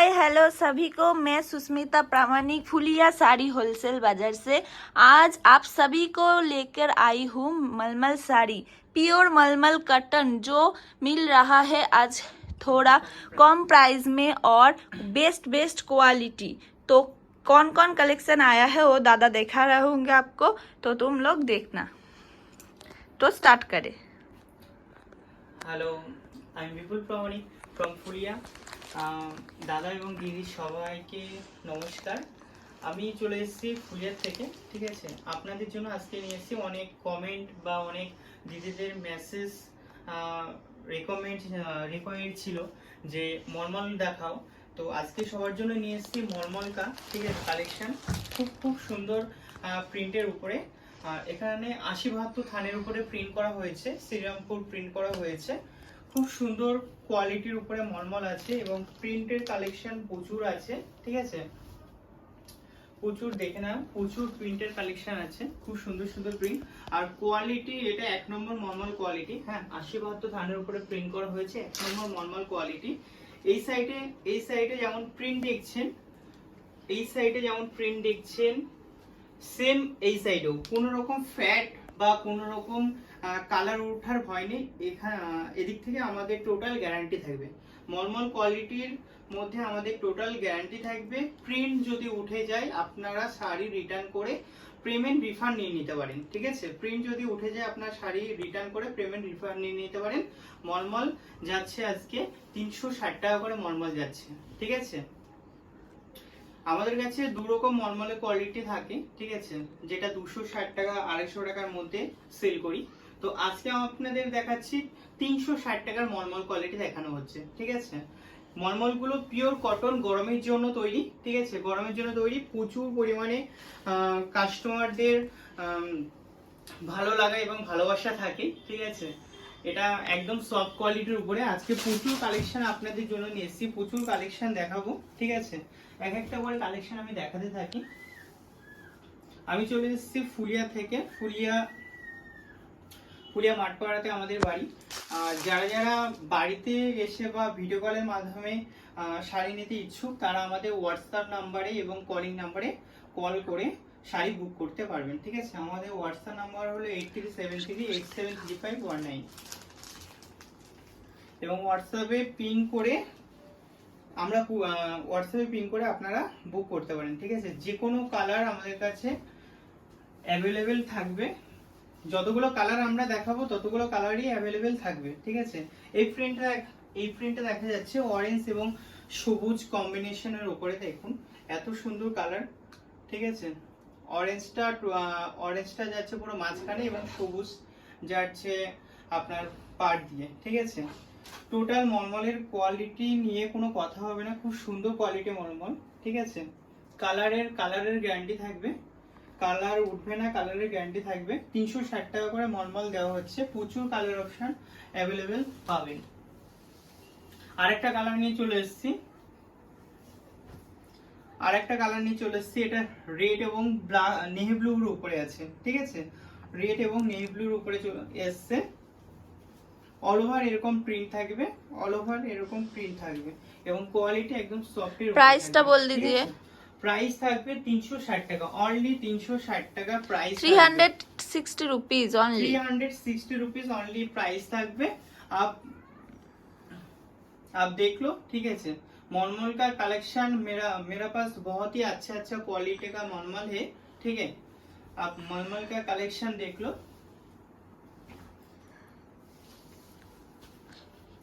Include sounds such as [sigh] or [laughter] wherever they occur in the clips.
हाय, hello सभी को। मैं सुष्मिता प्रामाणिक, फुलिया साड़ी होलसेल बाज़ार से। आज आप सभी को लेकर आई हूँ मलमल साड़ी, प्योर मलमल कटन, जो मिल रहा है आज थोड़ा कम प्राइस में और बेस्ट बेस्ट क्वालिटी। तो कौन कौन कलेक्शन आया है, वो दादा देखा रहूँगा आपको तो तुम लोग देखना। तो स्टार्ट करें। हेलो आई एम विपुल प्रामाणिक फ्रॉम फुलिया দাদা এবং দিদি সবাইকে নমস্কার। আমি চলে এসেছি ফুলিয়ার থেকে, ঠিক আছে? আপনাদের জন্য আজকে নিয়ে এসেছি অনেক কমেন্ট বা অনেক দিদিদের মেসেজ রেকমেন্ড রেকমেন্ড ছিল যে মলমল দেখাও। তো আজকে সবার জন্য নিয়ে এসেছি মলমলকা, ঠিক আছে? কালেকশন খুব খুব সুন্দর প্রিন্টের উপরে। এখানে আশি বাহাত্তর থানের উপরে প্রিন্ট করা হয়েছে, শ্রীরামপুর প্রিন্ট করা হয়েছে। খুব সুন্দর কোয়ালিটির উপরে মলমল আছে এবং প্রিন্টের কালেকশন প্রচুর আছে, ঠিক আছে? প্রচুর দেখে নাও, প্রচুর প্রিন্টের কালেকশন আছে, খুব সুন্দর সুন্দর প্রিন্ট আর কোয়ালিটি এটা এক নম্বর মলমল কোয়ালিটি হ্যাঁ? আশি বাহাত্তর ধানের উপরে প্রিন্ট করা হয়েছে, এক নম্বর মলমল কোয়ালিটি এই সাইডে এই সাইডে যেমন প্রিন্ট দেখছেন, এই সাইডে যেমন প্রিন্ট দেখছেন সেম এই সাইডেও কোনো রকম ফ্যাট বা কোনো রকম কালার ওঠার ভয় নেই। এখানে এদিক থেকে আমাদের টোটাল গ্যারান্টি থাকবে। মলমল কোয়ালিটির মধ্যে আমাদের টোটাল গ্যারান্টি থাকবে। প্রিন্ট যদি উঠে যায়, আপনারা শাড়ি রিটার্ন করে পেমেন্ট রিফান্ড নিয়ে নিতে পারেন। ঠিক আছে? প্রিন্ট যদি উঠে যায়, আপনার শাড়ি রিটার্ন করে পেমেন্ট রিফান্ড নিয়ে নিতে পারেন। মলমল যাচ্ছে আজকে তিনশো ষাট টাকা করে মলমল যাচ্ছে। ঠিক আছে? আমাদের কাছে দু রকম মলমলের কোয়ালিটি থাকে, ঠিক আছে? যেটা দুশো ষাট টাকা, আড়াইশো টাকার মধ্যে সেল করি। তো আজকে আপনাদের দেখাচ্ছি তিনশো ষাট টাকার মলমল কোয়ালিটি দেখানো হচ্ছে, ঠিক আছে? মলমলগুলো পিওর কটন গরমের জন্য তৈরি, ঠিক আছে? গরমের জন্য তৈরি, প্রচুর পরিমাণে কাস্টমারদের ভালো লাগা এবং ভালোবাসা থাকে, ঠিক আছে? এটা একদম সফট কোয়ালিটির উপরে। আজকে প্রচুর কালেকশন আপনাদের জন্য নিয়ে এসেছি, প্রচুর কালেকশন দেখাবো, ঠিক আছে? এক একটা করে কালেকশন আমি দেখাতে থাকি। আমি চলে এসেছি ফুলিয়া থেকে, ফুলিয়া ফুলিয়া মাঠপাড়াতে আমাদের বাড়ি। আর যারা যারা বাড়িতে এসে বা ভিডিও কলের মাধ্যমে শাড়ি নিতে ইচ্ছুক, তারা আমাদের হোয়াটসঅ্যাপ নাম্বারে এবং কলিং নাম্বারে কল করে শাড়ি বুক করতে পারবেন, ঠিক আছে? আমাদের হোয়াটসঅ্যাপ নাম্বার হলো eight three seven three eight seven three five one nine এবং হোয়াটসঅ্যাপে পিন করে আমরা হোয়াটসঅ্যাপে পিন করে আপনারা বুক করতে পারেন, ঠিক আছে? যে কোনো কালার আমাদের কাছে অ্যাভেলেবেল থাকবে। যতগুলো কালার আমরা দেখাবো, ততগুলো কালারই অ্যাভেলেবেল থাকবে, ঠিক আছে? এই প্রিন্টটা এই প্রিন্টটা দেখা যাচ্ছে অরেঞ্জ এবং সবুজ কম্বিনেশনের উপরে, দেখুন। এত সুন্দর কালার ঠিক আছে? অরেঞ্জটা অরেঞ্জটা যাচ্ছে পুরো মাঝখানে এবং সবুজ যাচ্ছে আপনার পার্ট দিয়ে, ঠিক আছে? টোটাল মলমলের কোয়ালিটি নিয়ে কোনো কথা হবে না, খুব সুন্দর কোয়ালিটি মলমল, ঠিক আছে? কালারের কালারের গ্যারান্টি থাকবে। কালার উঠবে না কালারের গ্যারান্টি থাকবে। তিনশো ষাট টাকা করে মলমল দেওয়া হচ্ছে, প্রচুর কালার অপশন অ্যাভেলেবেল পাবেন। আরেকটা কালার নিয়ে চলে এসেছি। আরেকটা কালার নিয়ে চলে এসেছি এটা রেড এবং নেভি ব্লুর উপরে আছে ঠিক আছে রেড এবং নেভি ব্লুর উপরে চলে এসছে অল ওভার এরকম প্রিন্ট থাকবে অল ওভার এরকম প্রিন্ট থাকবে এবং কোয়ালিটি একদম সফটের প্রাইসটা বল দিদিয়ে প্রাইস থাকবে তিনশো ষাট টাকা অনলি তিনশো ষাট টাকা price three hundred sixty rupees three only hundred sixty rupees only price থাকবে आप आप देख लो ठीक है से मलमल का कलेक्शन मेरा मेरा पास बहुत ही अच्छा अच्छा क्वालिटी का मलमल है ठीक है आप मलमल का कलेक्शन देख लो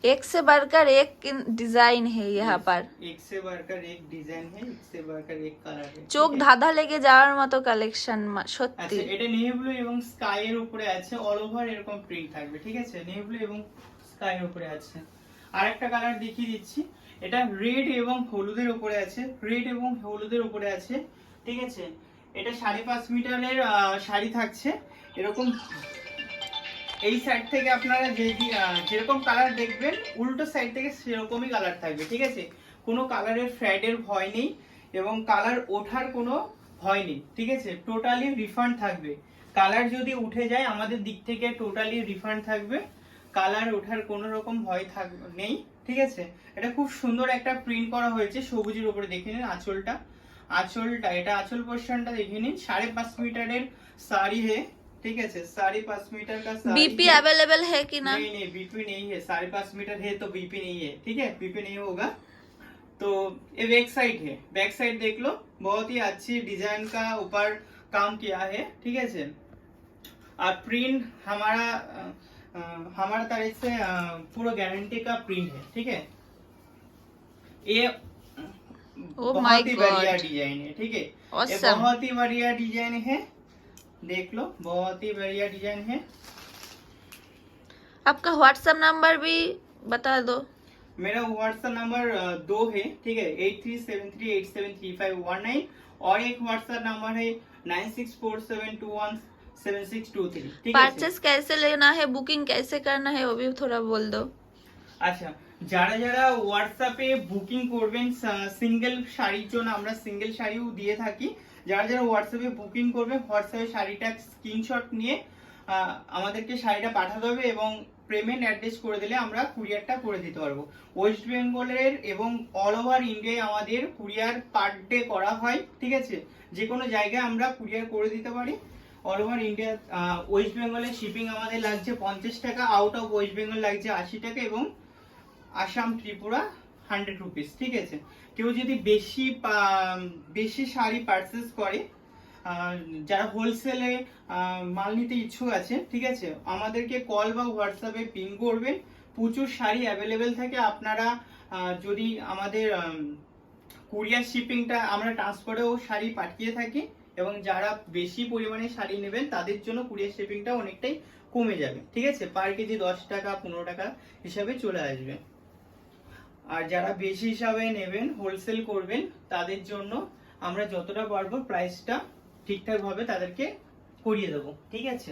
एक से बढ़कर एक डिजाइन है यहाँ पर एक से बढ़कर एक डिजाइन है एक से बढ़कर एक कलर है চোখ ठीक है? ধাঁধা লেগে যাওয়ার মতো কালেকশন আচ্ছা সত্যি এটা নেভি ব্লু এবং স্কাই এর উপরে আছে অল ওভার এরকম প্রিন্ট থাকবে ঠিক আছে নেভি ব্লু এবং স্কাই এর উপরে আছে আরেকটা কালার দেখিয়ে দিচ্ছি এটা রেড এবং হলুদের উপরে আছে রেড এবং হলুদের উপরে আছে, ঠিক আছে? এটা সাড়ে পাঁচ মিটারের শাড়ি থাকছে, এরকম। এই সাইড থেকে আপনারা যে যেরকম কালার দেখবেন, উল্টো সাইড থেকে সেরকমই কালার থাকবে, ঠিক আছে? কোনো কালারের ফ্যাডের ভয় নেই এবং কালার ওঠার কোনো ভয় নেই, ঠিক আছে? টোটালি রিফান্ড থাকবে। কালার যদি উঠে যায়, আমাদের দিক থেকে টোটালি রিফান্ড থাকবে। কালার ওঠার কোনো রকম ভয় থাক, নেই। ঠিক আছে এটা খুব সুন্দর একটা প্রিন্ট করা হয়েছে সবুজের উপরে দেখে নিন আঁচলটা আঁচলটা এটা আঁচল পোর্শনটা দেখে নিন সাড়ে পাঁচ মিটারের শাড়ি হে ঠিক আছে साढ़े पाँच मीटर का साड़ी बीपी है। अवेलेबल है कि ना नहीं नहीं बीपी नहीं है साढ़े पाँच मीटर है तो बीपी नहीं है ठीक है बीपी नहीं होगा तो ये बैक साइड है बैक साइड देख लो बहुत ही अच्छी डिजाइन का ऊपर काम किया है ठीक है से और प्रिंट हमारा अ, अ, हमारा तरफ़ से पूरा गारंटी का प्रिंट है ठीक है? ये Oh बहुत ही बढ़िया डिज़ाइन है ठीक है? ये बहुत ही बढ़िया डिज़ाइन है। देख लो बहुत ही बढ़िया डिज़ाइन है। आपका व्हाट्सएप नंबर भी बता दो। मेरा व्हाट्सएप नंबर दो है ठीक है? Eight three seven three eight seven three five one nine और एक व्हाट्सएप नंबर है nine six four seven two one seven six to three ठीक है परचेस कैसे लेना है बुकिंग कैसे करना है वो भी थोड़ा बोल दो আচ্ছা যারা যারা হোয়াটসঅ্যাপে বুকিং করবেন সিঙ্গেল শাড়ির জন্য আমরা সিঙ্গেল শাড়িও দিয়ে থাকি যারা যারা হোয়াটসঅ্যাপে বুকিং করবে হোয়াটসঅ্যাপে শাড়িটা স্ক্রিনশট নিয়ে আহ, আমাদেরকে শাড়িটা পাঠাতে হবে এবং পেমেন্ট অ্যাড্রেস করে দিলে আমরা কুরিয়ারটা করে দিতে পারবো ওয়েস্ট বেঙ্গলের এবং অল ওভার ইন্ডিয়ায় আমাদের কুরিয়ার পার ডে করা হয় ঠিক আছে যে কোনো জায়গায় আমরা কুরিয়ার করে দিতে পারি অল ওভার ইন্ডিয়া ওয়েস্ট বেঙ্গলের শিপিং আমাদের লাগছে পঞ্চাশ টাকা আউট অফ ওয়েস্ট বেঙ্গল লাগছে আশি টাকা এবং আসাম ত্রিপুরা হান্ড্রেড রুপিস ঠিক আছে? কেউ যদি বেশি বেশি শাড়ি পারচেস করে যারা হোলসেলে মাল নিতে ইচ্ছুক আছে, ঠিক আছে? আমাদেরকে কল বা হোয়াটসঅ্যাপে পিং করবেন। প্রচুর শাড়ি অ্যাভেলেবেল থাকে। আপনারা যদি আমাদের কুরিয়ার শিপিংটা আমরা ট্রান্সপোর্টেও শাড়ি পাঠিয়ে থাকি এবং যারা বেশি পরিমাণে শাড়ি নেবেন, তাদের জন্য কুরিয়ার শিপিংটা অনেকটাই কমে যাবে। ঠিক আছে? পার কেজি দশ টাকা, পনেরো টাকা হিসাবে চলে আসবে। আর যারা বেশি হিসাবে নেবেন হোলসেল করবেন, তাদের জন্য আমরা যতটা পারব প্রাইসটা ঠিকঠাক ভাবে তাদেরকে করিয়ে দেবো। ঠিক আছে?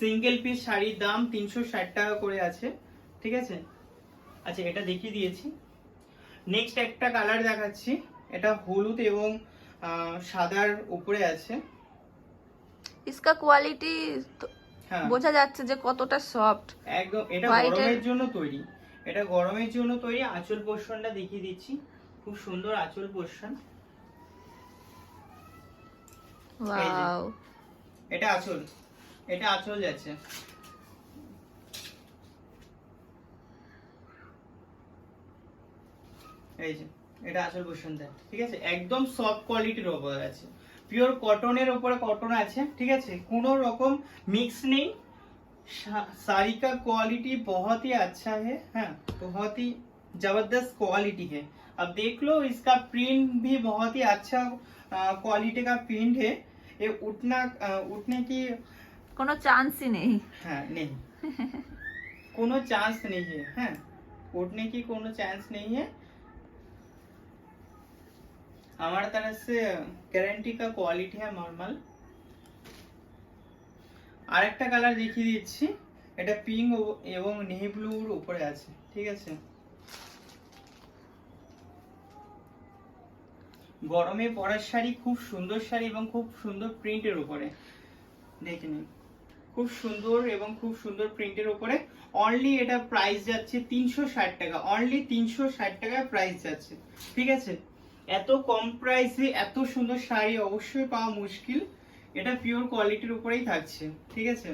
সিঙ্গেল পিস শাড়ির দাম তিনশো ষাট টাকা করে আছে। ঠিক আছে? আচ্ছা এটা দেখিয়ে দিয়েছি। নেক্সট একটা কালার দেখাচ্ছি। এটা হলুদ এবং সাদার উপরে আছে। ইসকা কোয়ালিটি হ্যাঁ। বোঝা যাচ্ছে যে কতটা সফট একদম এটা গরমের জন্য তৈরি। এটা গরমের জন্য তৈরি আঁচল পোর্শনটা দেখিয়ে দিচ্ছি। খুব সুন্দর আঁচল পোর্শন ওয়াও এটা আঁচল এটা আঁচল যাচ্ছে। এই যে এটা আঁচল পোর্শন দেয় ঠিক আছে একদম সফট কোয়ালিটির ওপর আছে পিওর কটনের ওপরে কটন আছে ঠিক আছে কোনো রকম মিক্স নেই शा- साड़ी का क्वालिटी बहुत ही अच्छा है हाँ बहुत ही जबरदस्त क्वालिटी है अब देख लो इसका प्रिंट भी बहुत ही अच्छा क्वालिटी का प्रिंट है ये उठना अ, उठने की কোনো চান্সই নেই हाँ नहीं कोनो चांस नहीं है हाँ उठने की कोनो चांस नहीं है हमारे तरफ से गारंटी का क्वालिटी है नॉर्मल আরেকটা কালার দেখিয়ে দিচ্ছি এটা পিঙ্ক এবং নেভি ব্লুর উপরে আছে ঠিক আছে গরমে পরার শাড়ি খুব সুন্দর শাড়ি এবং খুব সুন্দর প্রিন্টের উপরে দেখে নিন খুব সুন্দর এবং খুব সুন্দর প্রিন্টের উপরে অনলি এটা প্রাইস যাচ্ছে তিনশো ষাট টাকা অনলি তিনশো ষাট টাকায় প্রাইস যাচ্ছে ঠিক আছে এত কম প্রাইসে এত সুন্দর শাড়ি অবশ্যই পাওয়া মুশকিল। এটা পিওর কোয়ালিটির উপরেই থাকছে ঠিক আছে?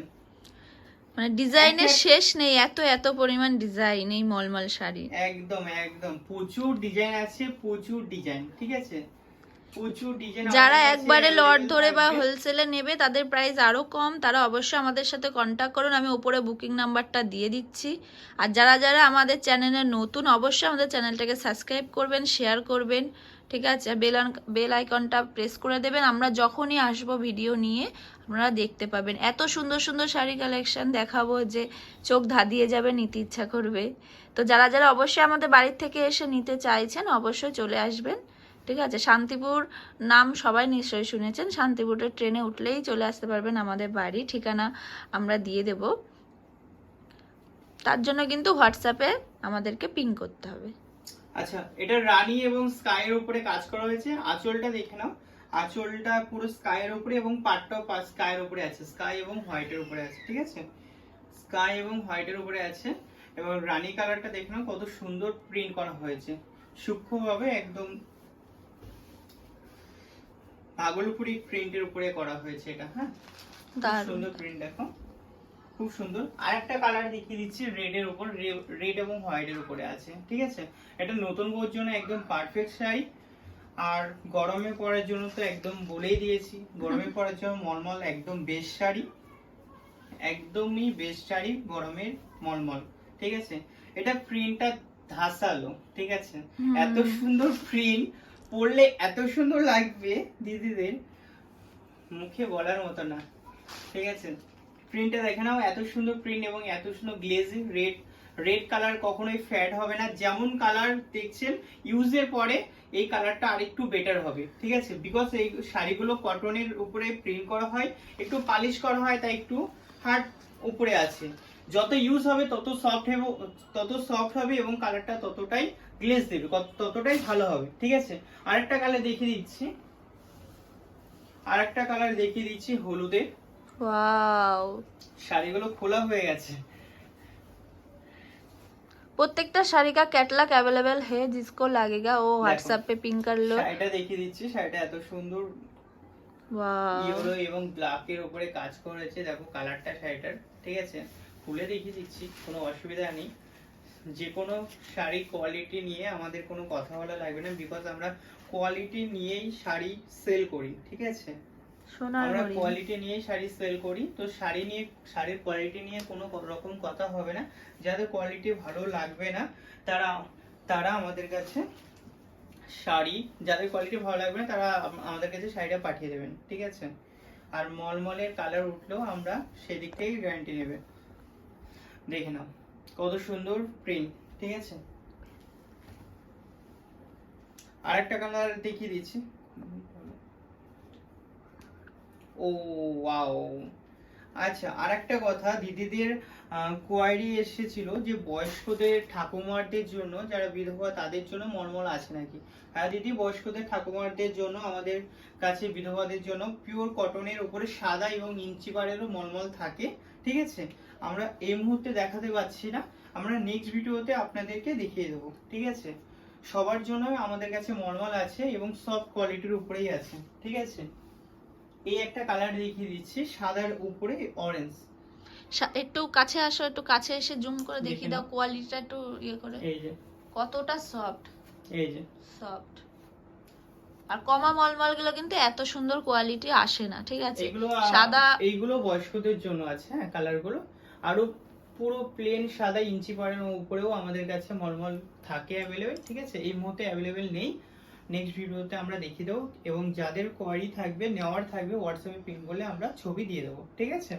মানে ডিজাইনের শেষ নেই এত এত পরিমাণ ডিজাইন এই মলমল শাড়ি। একদম একদম। প্রচুর ডিজাইন আছে প্রচুর ডিজাইন ঠিক আছে? প্রচুর ডিজাইন যারা একবারে লট ধরে বা হোলসেলে নেবে তাদের প্রাইস আরও কম। তারা অবশ্যই আমাদের সাথে কন্ট্যাক্ট করুন আমি উপরে বুকিং নাম্বারটা দিয়ে দিচ্ছি। আর যারা যারা আমাদের চ্যানেলে নতুন অবশ্যই আমাদের চ্যানেলটাকে সাবস্ক্রাইব করবেন শেয়ার করবেন। ঠিক আছে? বেল বেল আইকনটা প্রেস করে দেবেন। আমরা যখনই আসব ভিডিও নিয়ে, আপনারা দেখতে পাবেন। এত সুন্দর সুন্দর শাড়ি কালেকশন দেখাবো যে চোখ ধাঁধিয়ে যাবে, নিতে ইচ্ছা করবে। তো যারা যারা অবশ্যই আমাদের বাড়ির থেকে এসে নিতে চাইছেন, অবশ্যই চলে আসবেন। ঠিক আছে? শান্তিপুর নাম সবাই নিশ্চয়ই শুনেছেন। শান্তিপুরের ট্রেনে উঠলেই চলে আসতে পারবেন আমাদের বাড়ি। ঠিকানা আমরা দিয়ে দেব। তার জন্য কিন্তু হোয়াটসঅ্যাপে আমাদেরকে পিং করতে হবে। আচ্ছা এটা রানী এবং স্কাইয়ের উপরে কাজ করা হয়েছে। আঁচলটা দেখে নাও। আঁচলটা পুরো স্কাইয়ের উপরে এবং পাটটাও স্কাইয়ের উপরে আছে। স্কাই এবং হোয়াইটের উপরে আছে ঠিক আছে? স্কাই এবং হোয়াইটের উপরে আছে। এবং রানী কালারটা দেখে নাও কত সুন্দর প্রিন্ট করা হয়েছে। সূক্ষ্মভাবে একদম পাগলপুরি প্রিন্টের উপরে করা হয়েছে এটা হ্যাঁ? সুন্দর প্রিন্ট দেখো। খুব সুন্দর। আর একটা কালার দেখিয়ে দিচ্ছি রেড এর উপর রেড এবং হোয়াইট এর উপরে আছে ঠিক আছে? এটা নতুন বউর জন্য একদম পারফেক্ট শাড়ি। আর গরমে পরার জন্য তো একদম বলেই দিয়েছি গরমে [laughs] পরার জন্য মলমল একদম বেশ শাড়ি। একদমই বেশ শাড়ি গরমের মলমল ঠিক আছে? এটা প্রিন্টটা ধাসালো ঠিক আছে? এত সুন্দর প্রিন্ট পরলে এত সুন্দর লাগবে দিদিদের। মুখে বলার মতো না ঠিক আছে? প্রিন্টটা দেখে নাও, এত সুন্দর প্রিন্ট এবং এত সুন্দর গ্লেজি রেড রেড কালার কখনোই ফ্যাড হবে না। যেমন কালার দেখছেন ইউজের পরে এই কালারটা আরেকটু বেটার হবে, ঠিক আছে? বিকজ এই শাড়িগুলো কটনের উপরে প্রিন্ট করা হয়, একটু পালিশ করা হয়, তাই একটু হার্ড উপরে আছে। যত ইউজ হবে, তত সফট হবে, তত সফট হবে এবং কালারটা ততটাই গ্লেজ দেবে ততটাই ভালো হবে, ঠিক আছে? আরেকটা কালার দেখিয়ে দিচ্ছি। আরেকটা কালার দেখিয়ে দিচ্ছি হলুদের। ওয়াও শাড়িগুলো খোলা হয়ে গেছে प्रत्येकटा साड़ी का कैटलॉग अवेलेबल है जिसको लगेगा वो व्हाट्सएप पे पिंग कर लो শাড়িটা দেখিয়ে দিচ্ছি শাড়িটা এত সুন্দর वाह ইয়েলো এবং ব্ল্যাকের উপরে কাজ করেছে দেখো কালারটা শাড়িটার ঠিক আছে খুলে দেখিয়ে দিচ্ছি কোনো অসুবিধা নেই যে কোনো শাড়ি কোয়ালিটি নিয়ে আমাদের কোনো কথা বলা লাগবে না বিকজ আমরা কোয়ালিটি নিয়েই শাড়ি সেল করি ঠিক আছে সোনার আমরা কোয়ালিটি নিয়ে শাড়ি সেল করি তো শাড়ি নিয়ে শাড়ির কোয়ালিটি নিয়ে কোনো রকম কথা হবে না। যাদের কোয়ালিটি ভালো লাগবে না তারা তারা আমাদের কাছে শাড়ি যাদের কোয়ালিটি ভালো লাগবে না তারা আমাদের কাছে শাড়িটা পাঠিয়ে দেবেন ঠিক আছে? আর মলমলের কালার উঠলেও আমরা সেদিক থেকে গ্যারান্টি নেবে। দেখে নাও কত সুন্দর প্রিন্ট ঠিক আছে? আরেকটা কালার দেখিয়ে দিচ্ছি। ও, ওয়াও। আচ্ছা আরেকটা কথা, দিদিদের কোয়ারি এসেছিল যে বয়স্কদের ঠাকুমারদের জন্য, যারা বিধবা, তাদের জন্য মলমল আছে নাকি? হ্যাঁ দিদি, বয়স্কদের ঠাকুমারদের জন্য, আমাদের কাছে বিধবাদের জন্য পিওর কটনের উপরে সাদা এবং ইঞ্চি বারেরও মলমল থাকে, ঠিক আছে? আমরা এই মুহূর্তে দেখাতে পাচ্ছি না, আমরা নেক্সট ভিডিওতে আপনাদেরকে দেখিয়ে দেবো, ঠিক আছে? সবার জন্য আমাদের কাছে মলমল আছে এবং সব কোয়ালিটির উপরেই আছে, ঠিক আছে? এই একটা কালার দেখিয়ে দিচ্ছি সাদার উপরে অরেঞ্জ একটু কাছে আসো একটু কাছে এসে জুম করে দেখিয়ে দাও কোয়ালিটিটা একটু ইয়ে করে। এই যে। কতটা সফট এই যে। সফট আর কমা মলমলগুলো কিন্তু এত সুন্দর কোয়ালিটি আসে না ঠিক আছে? এগুলো সাদা এইগুলো বয়স্কদের জন্য আছে হ্যাঁ কালারগুলো। আরও পুরো প্লেন সাদা ইঞ্চি পাড়ের উপরেও আমাদের কাছে মলমল থাকে অ্যাভেলেবেল ঠিক আছে? এই মুহূর্তে অ্যাভেলেবেল নেই। নেক্সট ভিডিওতে আমরা দেখিয়ে দেবো এবং যাদের কোয়ারি থাকবে, নেওয়ার থাকবে হোয়াটসঅ্যাপে পিন করলে আমরা ছবি দিয়ে দেবো, ঠিক আছে?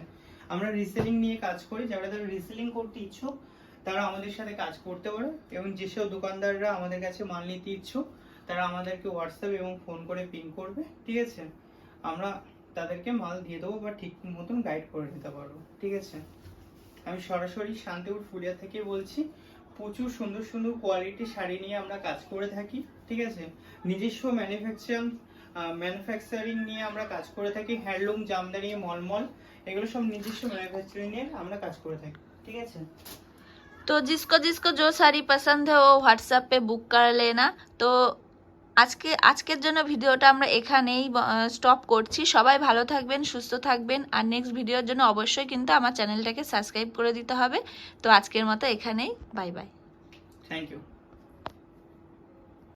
আমরা রিসেলিং নিয়ে কাজ করি, যারা যারা রিসেলিং করতে ইচ্ছুক, তারা আমাদের সাথে কাজ করতে পারে এবং যেসব দোকানদাররা আমাদের কাছে মাল নিতে ইচ্ছুক, তারা আমাদেরকে হোয়াটসঅ্যাপ এবং ফোন করে পিন করবে, ঠিক আছে? আমরা তাদেরকে মাল দিয়ে দেবো বা ঠিক মতন গাইড করে দিতে পারব, ঠিক আছে? আমি সরাসরি শান্তিপুর ফুলিয়া থেকে বলছি। প্রচুর সুন্দর সুন্দর কোয়ালিটি শাড়ি নিয়ে আমরা কাজ করে থাকি ঠিক আছে নিজস্ব ম্যানুফ্যাকচার ম্যানুফ্যাকচারিং নিয়ে আমরা কাজ করে থাকি হ্যান্ডলুম জামদানি মলমল এগুলো সব নিজস্ব ম্যানুফ্যাকচারিং নিয়ে আমরা কাজ করে থাকি ঠিক আছে তো जिसको जिसको जो साड़ी पसंद है वो व्हाट्सएप पे बुक कर लेना তো আজকে, আজকের জন্য ভিডিওটা আমরা এখানেই স্টপ করছি। সবাই ভালো থাকবেন, সুস্থ থাকবেন। আর নেক্সট ভিডিওর জন্য অবশ্যই কিন্তু আমার চ্যানেলটাকে সাবস্ক্রাইব করে দিতে হবে। তো আজকের মতো এখানেই। Bye bye thank you